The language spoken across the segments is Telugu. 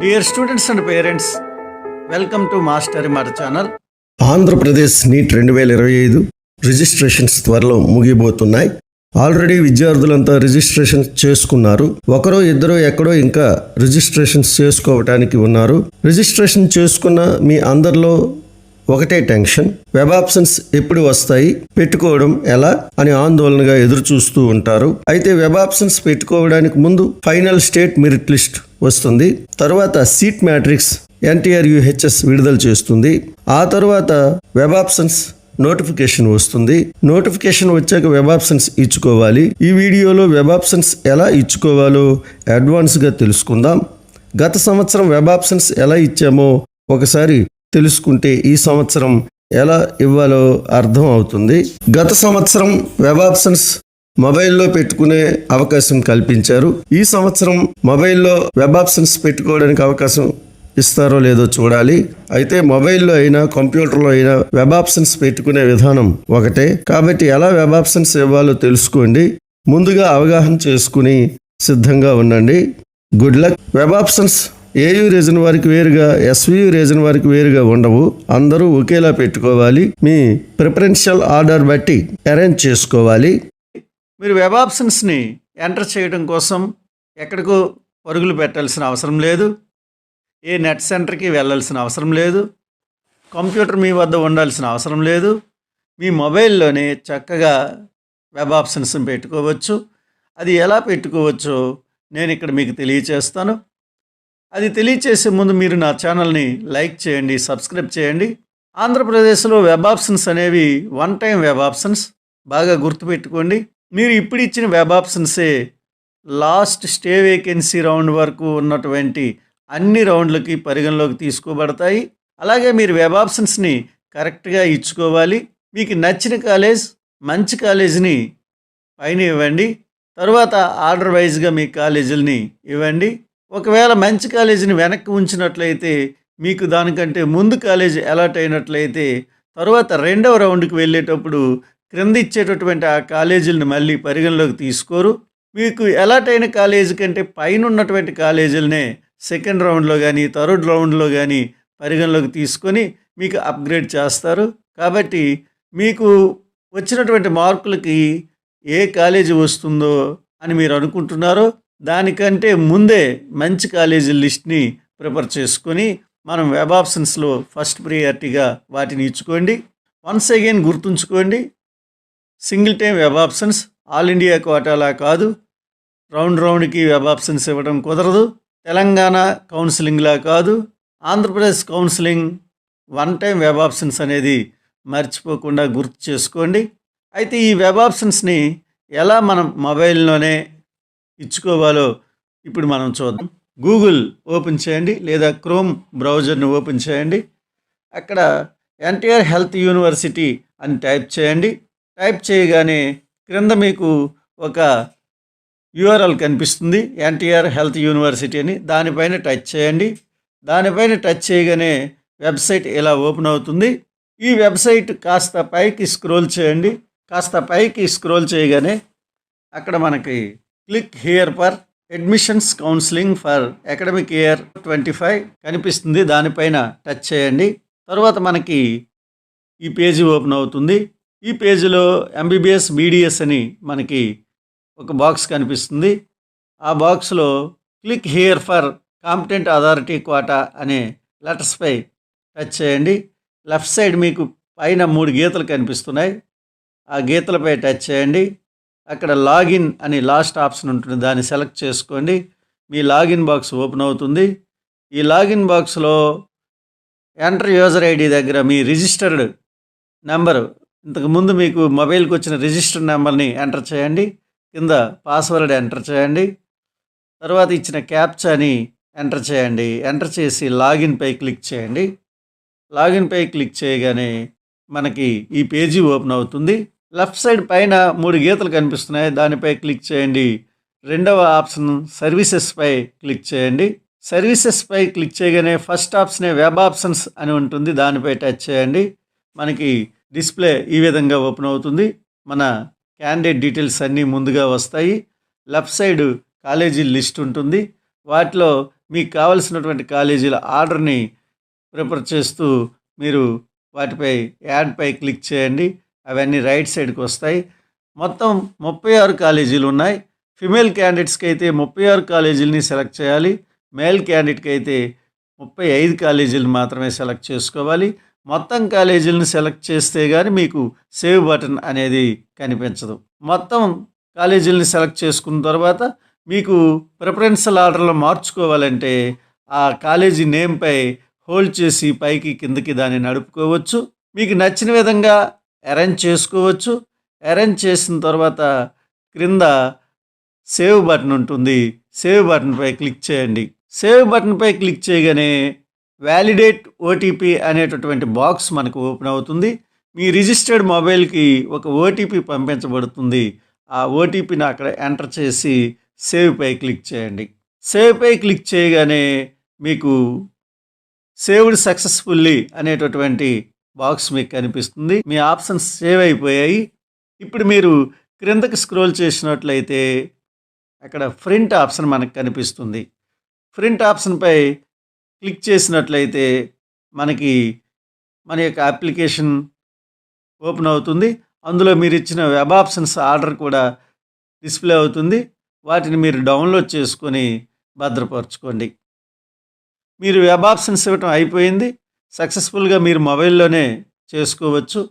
Dear students and parents welcome to master మర్ ఛానల్ ఆంధ్రప్రదేశ్ నీట్ రెండు వేల ఇరవై ఐదు రిజిస్ట్రేషన్స్ త్వరలో ముగిపోతున్నాయి ఆల్రెడీ విద్యార్థులంతా రిజిస్ట్రేషన్ చేసుకున్నారు. ఒకరో ఇద్దరో ఎక్కడో ఇంకా రిజిస్ట్రేషన్స్ చేసుకోవటానికి ఉన్నారు. రిజిస్ట్రేషన్ చేసుకున్న మీ అందరిలో ఒకటే టెన్షన్. వెబ్ ఆప్షన్స్ ఎప్పుడు వస్తాయి? పెట్టుకోవడం ఎలా? అని ఆందోళనగా ఎదురు చూస్తూ ఉంటారు. అయితే వెబ్ ఆప్షన్స్ పెట్టుకోవడానికి ముందు ఫైనల్ స్టేట్ మెరిట్ లిస్ట్ వస్తుంది. తర్వాత సీట్ మ్యాట్రిక్స్ ఎన్టీఆర్ యుహెచ్ఎస్ విడుదల చేస్తుంది. ఆ తర్వాత వెబ్ ఆప్షన్స్ నోటిఫికేషన్ వస్తుంది. నోటిఫికేషన్ వచ్చాక వెబ్ ఆప్షన్స్ ఇచ్చుకోవాలి. ఈ వీడియోలో వెబ్ ఆప్షన్స్ ఎలా ఇచ్చుకోవాలో అడ్వాన్స్గా తెలుసుకుందాం. గత సంవత్సరం వెబ్ ఆప్షన్స్ ఎలా ఇచ్చామో ఒకసారి తెలుసుకుంటే ఈ సంవత్సరం ఎలా ఇవ్వాలో అర్థం అవుతుంది. గత సంవత్సరం వెబ్ ఆప్షన్స్ మొబైల్లో పెట్టుకునే అవకాశం కల్పించారు. ఈ సంవత్సరం మొబైల్లో వెబ్ ఆప్షన్స్ పెట్టుకోవడానికి అవకాశం ఇస్తారో లేదో చూడాలి. అయితే మొబైల్లో అయినా కంప్యూటర్లో అయినా వెబ్ ఆప్షన్స్ పెట్టుకునే విధానం ఒకటే. కాబట్టి ఎలా వెబ్ ఆప్షన్స్ ఇవ్వాలో తెలుసుకోండి. ముందుగా అవగాహన చేసుకుని సిద్ధంగా ఉండండి. Good luck. Web options AU region వారికి వేరుగా ఎస్వియు రీజన్ వారికి వేరుగా ఉండవు. అందరూ ఒకేలా పెట్టుకోవాలి. మీ ప్రిఫరెన్షియల్ ఆర్డర్ బట్టి అరేంజ్ చేసుకోవాలి. మీరు వెబ్ ఆప్షన్స్ని ఎంటర్ చేయడం కోసం ఎక్కడికో పరుగులు పెట్టాల్సిన అవసరం లేదు. ఏ నెట్ సెంటర్కి వెళ్ళాల్సిన అవసరం లేదు. కంప్యూటర్ మీ వద్ద ఉండాల్సిన అవసరం లేదు. మీ మొబైల్లోనే చక్కగా వెబ్ ఆప్షన్స్ పెట్టుకోవచ్చు. అది ఎలా పెట్టుకోవచ్చో నేను ఇక్కడ మీకు తెలియచేస్తాను. అది తెలియచేసే ముందు మీరు నా ఛానల్ని లైక్ చేయండి సబ్స్క్రైబ్ చేయండి. ఆంధ్రప్రదేశ్లో వెబ్ ఆప్షన్స్ అనేవి వన్ టైం వెబ్ ఆప్షన్స్ బాగా గుర్తుపెట్టుకోండి. మీరు ఇప్పుడు ఇచ్చిన వెబ్ ఆప్షన్సే లాస్ట్ స్టే వేకెన్సీ రౌండ్ వరకు ఉన్నటువంటి అన్ని రౌండ్లకి పరిగణలోకి తీసుకోబడతాయి. అలాగే మీరు వెబ్ ఆప్షన్స్ని కరెక్ట్గా ఇచ్చుకోవాలి. మీకు నచ్చిన కాలేజ్ మంచి కాలేజీని పైన ఇవ్వండి. తర్వాత ఆర్డర్ వైజ్గా మీ కాలేజీలని ఇవ్వండి. ఒకవేళ మంచి కాలేజీని వెనక్కి ఉంచినట్లయితే మీకు దానికంటే ముందు కాలేజీ అలాట్ అయినట్లయితే తర్వాత రెండవ రౌండ్కి వెళ్ళేటప్పుడు క్రింద ఇచ్చేటటువంటి ఆ కాలేజీలను మళ్ళీ పరిగణలోకి తీసుకోరు. మీకు ఎలాటైన అయిన కాలేజీ కంటే పైన ఉన్నటువంటి కాలేజీలనే సెకండ్ రౌండ్లో కానీ థర్డ్ రౌండ్లో కానీ పరిగణలోకి తీసుకొని మీకు అప్గ్రేడ్ చేస్తారు. కాబట్టి మీకు వచ్చినటువంటి మార్కులకి ఏ కాలేజీ వస్తుందో అని మీరు అనుకుంటున్నారో దానికంటే ముందే మంచి కాలేజీ లిస్ట్ని ప్రిపేర్ చేసుకొని మనం వెబ్ ఆప్షన్స్లో ఫస్ట్ ప్రియారిటీగా వాటిని ఇచ్చుకోండి. వన్స్ అగైన్ గుర్తుంచుకోండి. Single time web options all India కోటాలా కాదు. రౌండ్ రౌండ్కి వెబ్ ఆప్షన్స్ ఇవ్వడం కుదరదు. తెలంగాణ కౌన్సిలింగ్లా కాదు. Andhra Pradesh counselling one time web options అనేది మర్చిపోకుండా గుర్తు చేసుకోండి. అయితే ఈ వెబ్ ఆప్షన్స్ని ఎలా మనం మొబైల్లోనే ఇచ్చుకోవాలో ఇప్పుడు మనం చూద్దాం. గూగుల్ ఓపెన్ చేయండి లేదా క్రోమ్ బ్రౌజర్ని ఓపెన్ చేయండి. అక్కడ ఎన్టీఆర్ హెల్త్ యూనివర్సిటీ అని టైప్ చేయండి. టైప్ చేయగానే క్రింద మీకు ఒక యూఆర్ఎల్ కనిపిస్తుంది ఎన్టీఆర్ హెల్త్ యూనివర్సిటీ అని. దానిపైన టచ్ చేయండి. దానిపైన టచ్ చేయగానే వెబ్సైట్ ఇలా ఓపెన్ అవుతుంది? ఈ వెబ్సైట్ కాస్త పైకి స్క్రోల్ చేయండి. కాస్త పైకి స్క్రోల్ చేయగానే అక్కడ మనకి click here for admissions counselling for academic year twenty five కనిపిస్తుంది. దానిపైన టచ్ చేయండి. తర్వాత మనకి ఈ పేజీ ఓపెన్ అవుతుంది. ఈ పేజీలో ఎంబీబీఎస్ బీడిఎస్ అని మనకి ఒక బాక్స్ కనిపిస్తుంది. ఆ బాక్స్లో click here for competent authority quota అనే లెటర్స్పై టచ్ చేయండి. లెఫ్ట్ సైడ్ మీకు పైన మూడు గీతలు కనిపిస్తున్నాయి. ఆ గీతలపై టచ్ చేయండి. అక్కడ లాగిన్ అని లాస్ట్ ఆప్షన్ ఉంటుంది. దాన్ని సెలెక్ట్ చేసుకోండి. మీ లాగిన్ బాక్స్ ఓపెన్ అవుతుంది. ఈ లాగిన్ బాక్స్లో ఎంటర్ యూజర్ ఐడి దగ్గర మీ రిజిస్టర్డ్ నెంబరు ఇంతకుముందు మీకు మొబైల్కి వచ్చిన రిజిస్టర్ నెంబర్ని ఎంటర్ చేయండి కింద పాస్వర్డ్ ఎంటర్ చేయండి తర్వాత ఇచ్చిన క్యాప్చాని ఎంటర్ చేయండి ఎంటర్ చేసి లాగిన్పై క్లిక్ చేయండి. లాగిన్పై క్లిక్ చేయగానే మనకి ఈ పేజీ ఓపెన్ అవుతుంది. లెఫ్ట్ సైడ్ పైన మూడు గీతలు కనిపిస్తున్నాయి. దానిపై క్లిక్ చేయండి. రెండవ ఆప్షన్ సర్వీసెస్పై క్లిక్ చేయండి. సర్వీసెస్పై క్లిక్ చేయగానే ఫస్ట్ ఆప్షనే వెబ్ ఆప్షన్స్ అని ఉంటుంది. దానిపై టచ్ చేయండి. మనకి డిస్ప్లే ఈ విధంగా ఓపెన్ అవుతుంది. మన క్యాండిడేట్ డీటెయిల్స్ అన్నీ ముందుగా వస్తాయి. లెఫ్ట్ సైడ్ కాలేజీ లిస్ట్ ఉంటుంది. వాటిలో మీకు కావలసినటువంటి కాలేజీల ఆర్డర్ని ప్రిపేర్ చేస్తూ మీరు వాటిపై యాడ్పై క్లిక్ చేయండి. అవన్నీ రైట్ సైడ్కి వస్తాయి. మొత్తం ముప్పై ఆరు కాలేజీలు ఉన్నాయి. ఫిమేల్ క్యాండిడేట్స్కి అయితే ముప్పై ఆరు కాలేజీలని సెలెక్ట్ చేయాలి. మేల్ క్యాండిడేట్కి అయితే ముప్పై ఐదు కాలేజీలు మాత్రమే సెలెక్ట్ చేసుకోవాలి. మొత్తం కాలేజీలను సెలెక్ట్ చేస్తే కానీ మీకు సేవ్ బటన్ అనేది కనిపించదు. మొత్తం కాలేజీలని సెలెక్ట్ చేసుకున్న తర్వాత మీకు ప్రిఫరెన్షియల్ ఆర్డర్లో మార్చుకోవాలంటే ఆ కాలేజీ నేమ్పై హోల్డ్ చేసి పైకి కిందకి దాన్ని నడుపుకోవచ్చు. మీకు నచ్చిన విధంగా అరేంజ్ చేసుకోవచ్చు. అరేంజ్ చేసిన తర్వాత క్రింద సేవ్ బటన్ ఉంటుంది. సేవ్ బటన్పై క్లిక్ చేయండి. సేవ్ బటన్పై క్లిక్ చేయగానే వ్యాలిడేట్ ఓటీపీ అనేటటువంటి బాక్స్ మనకు ఓపెన్ అవుతుంది. మీ రిజిస్టర్డ్ మొబైల్కి ఒక ఓటీపీ పంపించబడుతుంది. ఆ ఓటీపీని అక్కడ ఎంటర్ చేసి సేవ్పై క్లిక్ చేయండి. సేవ్పై క్లిక్ చేయగానే మీకు సేవ్డ్ సక్సెస్ఫుల్లీ అనేటటువంటి బాక్స్ మీకు కనిపిస్తుంది. మీ ఆప్షన్స్ సేవ్ అయిపోయాయి. ఇప్పుడు మీరు క్రిందకి స్క్రోల్ చేసినట్లయితే అక్కడ ప్రింట్ ఆప్షన్ మనకు కనిపిస్తుంది. ప్రింట్ ఆప్షన్పై క్లిక్ చేసినట్లయితే మనకి మన యొక్క అప్లికేషన్ ఓపెన్ అవుతుంది. అందులో మీరు ఇచ్చిన వెబ్ ఆప్షన్స్ ఆర్డర్ కూడా డిస్ప్లే అవుతుంది. వాటిని మీరు డౌన్లోడ్ చేసుకొని భద్రపరచుకోండి. మీరు వెబ్ ఆప్షన్స్ ఇవ్వటం అయిపోయింది. సక్సెస్ఫుల్గా మీరు మొబైల్లోనే చేసుకోవచ్చు.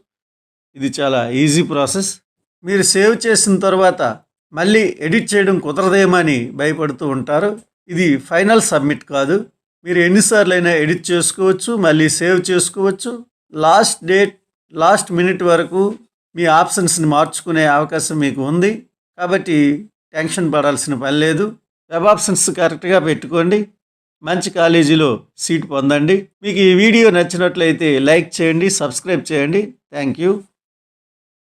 ఇది చాలా ఈజీ ప్రాసెస్. మీరు సేవ్ చేసిన తర్వాత మళ్ళీ ఎడిట్ చేయడం కుదరదేమని భయపడుతూ ఉంటారు. ఇది ఫైనల్ సబ్మిట్ కాదు. మీరు ఎన్నిసార్లు అయినా ఎడిట్ చేసుకోవచ్చు మళ్ళీ సేవ్ చేసుకోవచ్చు. లాస్ట్ డేట్ లాస్ట్ మినిట్ వరకు మీ ఆప్షన్స్ని మార్చుకునే అవకాశం మీకు ఉంది. కాబట్టి టెన్షన్ పడాల్సిన పని లేదు. వెబ్ ఆప్షన్స్ కరెక్ట్గా పెట్టుకోండి. మంచి కాలేజీలో సీట్ పొందండి. మీకు ఈ వీడియో నచ్చినట్లయితే లైక్ చేయండి సబ్స్క్రైబ్ చేయండి. Thank you.